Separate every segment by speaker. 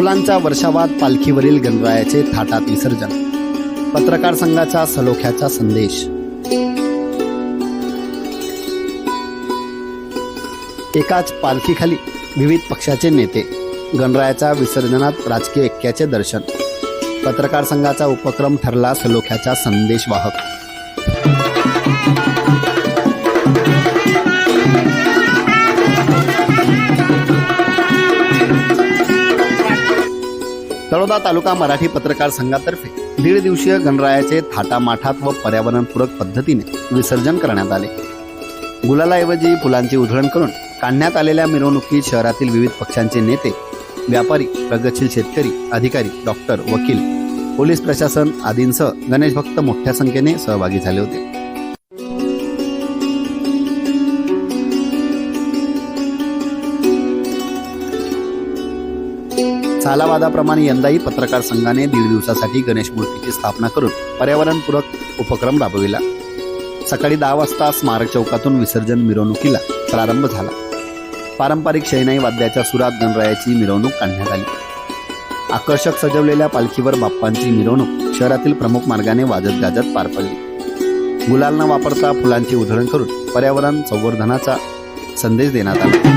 Speaker 1: फुलांच्या वर्षावात पालखीवरील गणरायाचे थाटात विसर्जन. पत्रकार संघाचा सलोख्याचा संदेश. एकाच पालखीखाली विविध पक्षाचे नेते गणरायाच्या विसर्जनात राजकीय ऐक्याचे दर्शन. पत्रकार संघाचा उपक्रम ठरला सलोख्याचा संदेशवाहक. तळोदा तालुका मराठी पत्रकार संघातर्फे दीड दिवसीय गणरायाचे थाटामाठात व पर्यावरणपूरक पद्धतीने विसर्जन करण्यात आले. गुलालाऐवजी फुलांची उधळण करून काढण्यात आलेल्या मिरवणुकीत शहरातील विविध पक्षांचे नेते व्यापारी प्रगतशील शेतकरी अधिकारी डॉक्टर वकील पोलीस प्रशासन आदींसह गणेश भक्त मोठ्या संख्येने सहभागी झाले होते. चालावादाप्रमाणे यंदाही पत्रकार संघाने दीड दिवसासाठी गणेश मूर्तीची स्थापना करून पर्यावरणपूरक उपक्रम राबविला. सकाळी दहा वाजता स्मारक चौकातून विसर्जन मिरवणुकीला प्रारंभ झाला. पारंपरिक शैनाई वाद्याच्या सुरात गणरायाची मिरवणूक काढण्यात आली. आकर्षक सजवलेल्या पालखीवर बाप्पांची मिरवणूक शहरातील प्रमुख मार्गाने वाजत गाजत पार पडली. गुलाल न वापरता फुलांची उधळण करून पर्यावरण संवर्धनाचा संदेश देण्यात आला.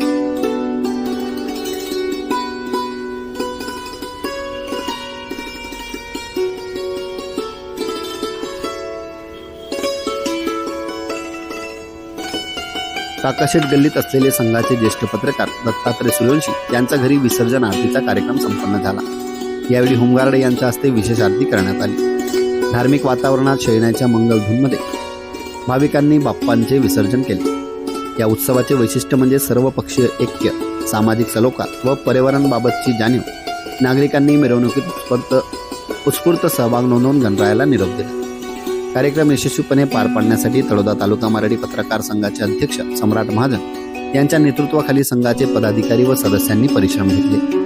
Speaker 1: काकाशेत गल्लीत असलेले संघाचे ज्येष्ठ पत्रकार दत्तात्रय सूर्यवंशी यांच्या घरी विसर्जन आरतीचा कार्यक्रम संपन्न झाला. यावेळी होमगार्ड यांच्या हस्ते विशेष आरती करण्यात आली. धार्मिक वातावरणात शयनाच्या मंगलधूनमध्ये भाविकांनी बाप्पांचे विसर्जन केले. या उत्सवाचे वैशिष्ट्य म्हणजे सर्व पक्षीय ऐक्य सामाजिक सलोखा व पर्यावरणाबाबतची जाणीव. नागरिकांनी मिरवणुकीत उत्स्फूर्त उत्स्फूर्त सहभाग नोंदवून गणरायाला निरोप दिला. कार्यक्रम यशस्वीपणे पार पाडण्यासाठी तळोदा तालुका मराठी पत्रकार संघाचे अध्यक्ष सम्राट महाजन यांच्या नेतृत्वाखाली संघाचे पदाधिकारी व सदस्यांनी परिश्रम घेतले.